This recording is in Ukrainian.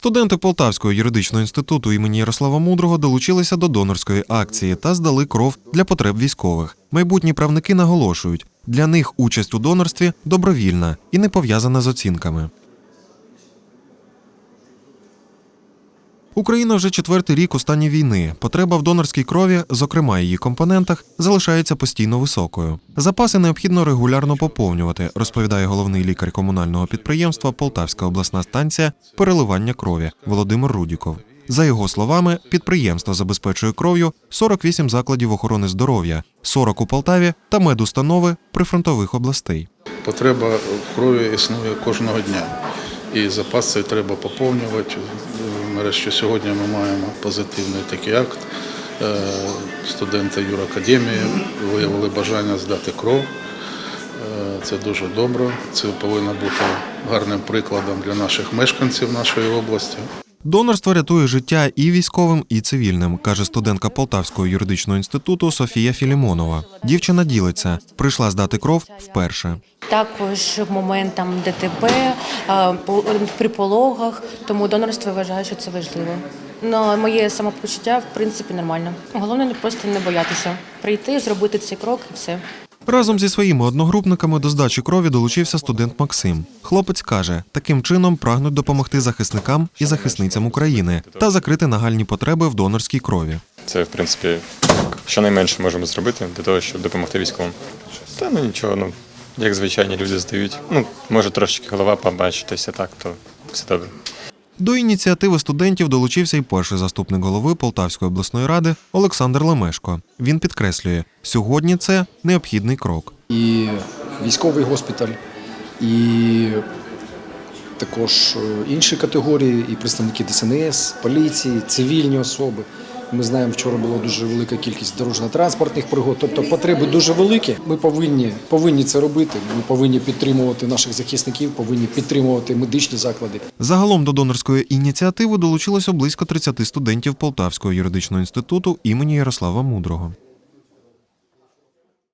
Студенти Полтавського юридичного інституту імені Ярослава Мудрого долучилися до донорської акції та здали кров для потреб військових. Майбутні правники наголошують, для них участь у донорстві добровільна і не пов'язана з оцінками. Україна вже четвертий рік у стані війни. Потреба в донорській крові, зокрема її компонентах, залишається постійно високою. Запаси необхідно регулярно поповнювати, розповідає головний лікар комунального підприємства Полтавська обласна станція переливання крові Володимир Рудіков. За його словами, підприємство забезпечує кров'ю 48 закладів охорони здоров'я, 40 у Полтаві та медустанови прифронтових областей. Потреба в крові існує кожного дня. І запас цей треба поповнювати. Нарешті сьогодні ми маємо позитивний такий акт. Е, Студенти юракадемії виявили бажання здати кров. Е, Це дуже добре. Це повинно бути гарним прикладом для наших мешканців нашої області. Донорство рятує життя і військовим, і цивільним, каже студентка Полтавського юридичного інституту Софія Філімонова. Дівчина ділиться, прийшла здати кров вперше. Також моментам ДТП, при пологах, тому донорство вважаю, що це важливо. Ну, моє самопочуття, в принципі, нормально. Головне не просто не боятися. Прийти, зробити цей крок і все. Разом зі своїми одногрупниками до здачі крові долучився студент Максим. Хлопець каже, таким чином прагнуть допомогти захисникам і захисницям України та закрити нагальні потреби в донорській крові. Це, в принципі, щонайменше можемо зробити для того, щоб допомогти військовим. Та ну нічого, ну як звичайні люди здають. Ну, може трошечки голова побачитися, так, то все добре. До ініціативи студентів долучився й перший заступник голови Полтавської обласної ради Олександр Лемешко. Він підкреслює, сьогодні це необхідний крок. і військовий госпіталь, і також е, інші категорії, і представники ДСНС, поліції, цивільні особи. Ми знаємо, вчора була дуже велика кількість дорожньо-транспортних пригод. Тобто потреби дуже великі. Ми повинні, повинні це робити. Ми повинні підтримувати наших захисників, повинні підтримувати медичні заклади. Загалом до донорської ініціативи долучилося близько 30 студентів Полтавського юридичного інституту імені Ярослава Мудрого.